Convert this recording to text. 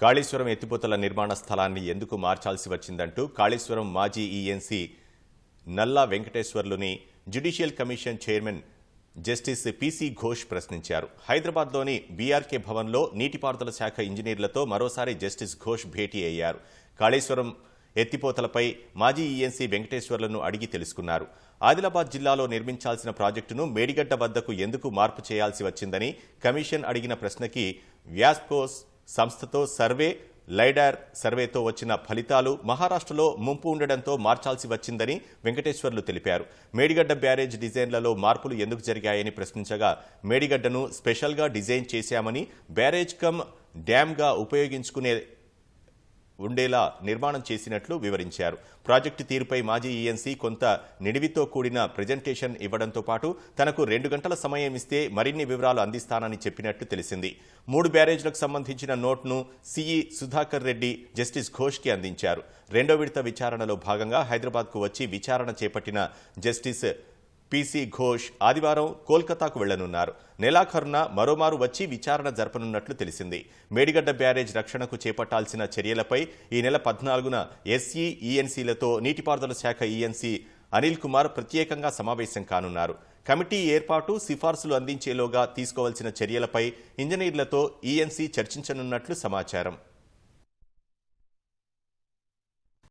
కాళేశ్వరం ఎత్తిపోతల నిర్మాణ స్థలాన్ని ఎందుకు మార్చాల్సి వచ్చిందంటూ కాళేశ్వరం మాజీ ENC Nalla వెంకటేశ్వర్లుని judicial commission chairman justice PC Ghosh ప్రశ్నించారు. హైదరాబాద్లోని బీఆర్కే భవన్లో నీటిపారుదల శాఖ ఇంజనీర్లతో మరోసారి జస్టిస్ ఘోష్ భేటీ అయ్యారు. కాళేశ్వరం ఎత్తిపోతలపై మాజీ ఈఎన్సీ వెంకటేశ్వర్లను అడిగి తెలుసుకున్నారు. ఆదిలాబాద్ జిల్లాలో నిర్మించాల్సిన ప్రాజెక్టును మేడిగడ్డ వద్దకు ఎందుకు మార్పు చేయాల్సి వచ్చిందని కమిషన్ అడిగిన ప్రశ్నకి వ్యాస్పోస్ సంస్థతో సర్వే లైడార్ సర్వేతో వచ్చిన ఫలితాలు మహారాష్ట్రలో ముంపు ఉండడంతో మార్చాల్సి వచ్చిందని వెంకటేశ్వర్లు తెలిపారు. మేడిగడ్డ బ్యారేజ్ డిజైన్లలో మార్పులు ఎందుకు జరిగాయని ప్రశ్నించగా మేడిగడ్డను స్పెషల్గా డిజైన్ చేశామని బ్యారేజ్ కమ్ డ్యామ్గా ఉపయోగించుకునే ఉండేలా నిర్మాణం చేసినట్లు వివరించారు. ప్రాజెక్టు తీరుపై మాజీ ఈఎన్సీ కొంత నిడివితో కూడిన ప్రజెంటేషన్ ఇవ్వడంతో పాటు తనకు రెండు గంటల సమయం ఇస్తే మరిన్ని వివరాలు అందిస్తానని చెప్పినట్లు తెలిసింది. మూడు బ్యారేజ్లకు సంబంధించిన నోట్ను CE e Sudhakar Reddy justice ఘోష్కి అందించారు. రెండో విడత విచారణలో భాగంగా హైదరాబాద్కు వచ్చి విచారణ చేపట్టిన జస్టిస్ పీసీ ఘోష్ ఆదివారం కోల్కతాకు వెళ్ళనున్నారు. నెలాఖరున మరోమారు వచ్చి విచారణ జరపనున్నట్లు తెలిసింది. మేడిగడ్డ బ్యారేజ్ రక్షణకు చేపట్టాల్సిన చర్యలపై ఈ నెల పద్నాలుగున ఎస్ఈ ఈఎన్సీలతో నీటిపారుదల శాఖ ఈఎన్సీ అనిల్ కుమార్ ప్రత్యేకంగా సమావేశం కానున్నారు. కమిటీ ఏర్పాటు సిఫార్సులు అందించేలోగా తీసుకోవాల్సిన చర్యలపై ఇంజనీర్లతో ఈఎన్సీ చర్చించనున్నట్లు సమాచారం.